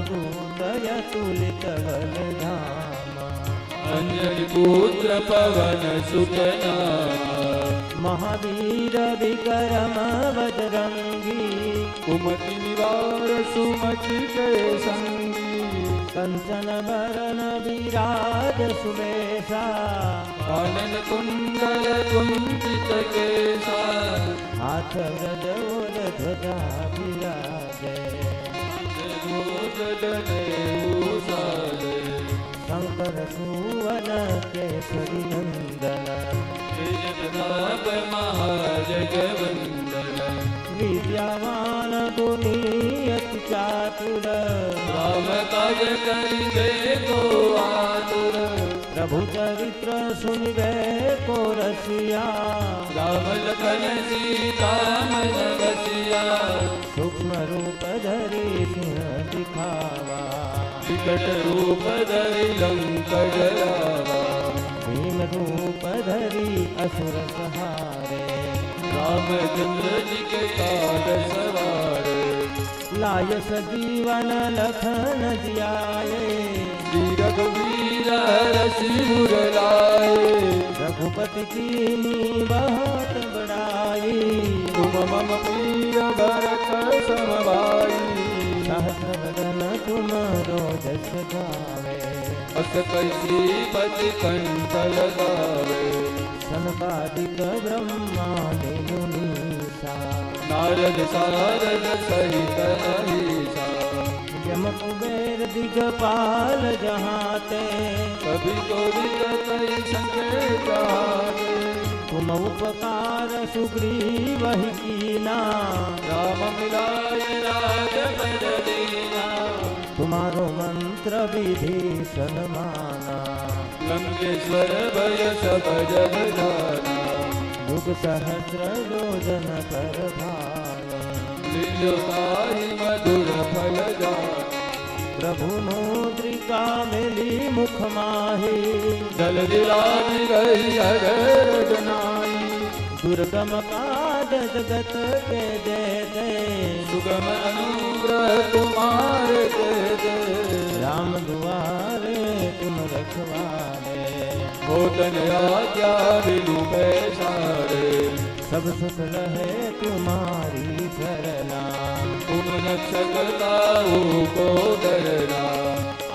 प्रभु दया तुलितवल धामा अंजन पुत्र पवन सुतना महावीर विक्रम बजरंगी कुमति निवार सुमति के संगी कंचन भरण विराज सुमेशा कानन कुंडल कुंचित केसा हाथ व्रज ध्वजा विराज भवनसूवन केसरि नन्दन जगदाप विद्यावान दुनिया चातुर प्रभु चरित्र सुनिवे को रसिया राम सूक्ष्म रूप धरी सुन विकट रूप धरी लंकट लावा। रूप धरि असुर सहारे। रामचंद्र जी के काल सवारे। लाय सजीवन लखन जियाए। रघुवीर रसिमुर लाए। रघुपति की बहुत बड़ाई तुम मम प्रिय भरत समवाई। तुम रोज गावे। अस कैसी पति कंठ लगावे सनकादिक ब्रह्मादि मुनीसा नारद सारद सहित अहिसा। यम कुबेर दिगपाल जहाते। कभी तो कई संकेत तुम उपकार सुग्रीव ही कीना। राम मिलाय राज दीना। तुम्हारो मंत्र विभीषण माना लंकेश्वर भय सब जग जाना युग सहस्र योजन कर भाव लीलो ताहि मधुर फल जाना प्रभु मुद्रिका मिली मुख माही। जल दिलानि गई अगर जनाई दुर्गम काज जगत के दे दे सुगम अनुग्रह तुम्हारे दे दे राम दुआरे तुम रखवारे होतन आज्ञा बिनु पैसारे। सब सुख रहे तुम्हारी शरणा। तुम रक्षकता को डरना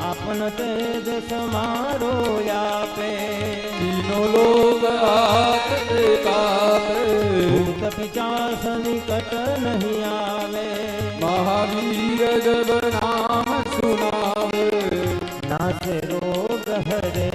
आपन तेज समारो या पे। तीनों लोग से कापे। भूत पिचास निकट नहीं आवे। महावीर जब नाम सुनावे। नासे रोग हरे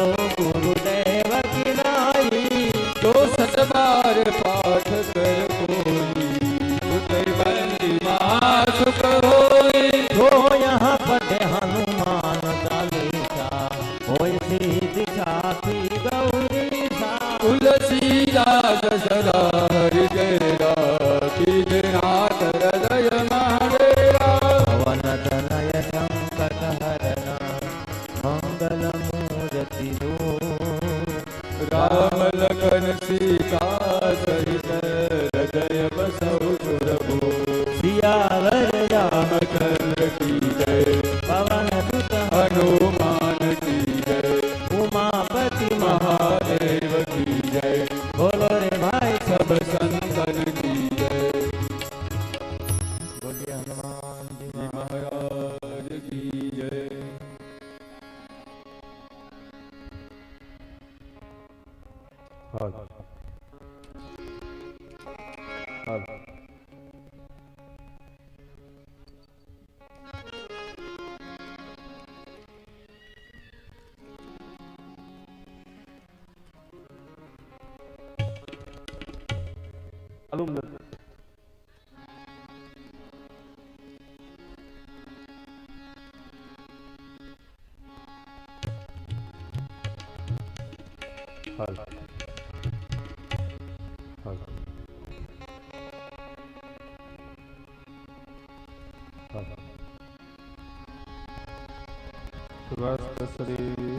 हनुमान की जय पवन सुत हनुमान की जय उमापति महादेव की जय बोलो रे भाई सब संतन की जय बोलिए हनुमान जी महाराज की जय Okay. हल। स्वस्थ श्री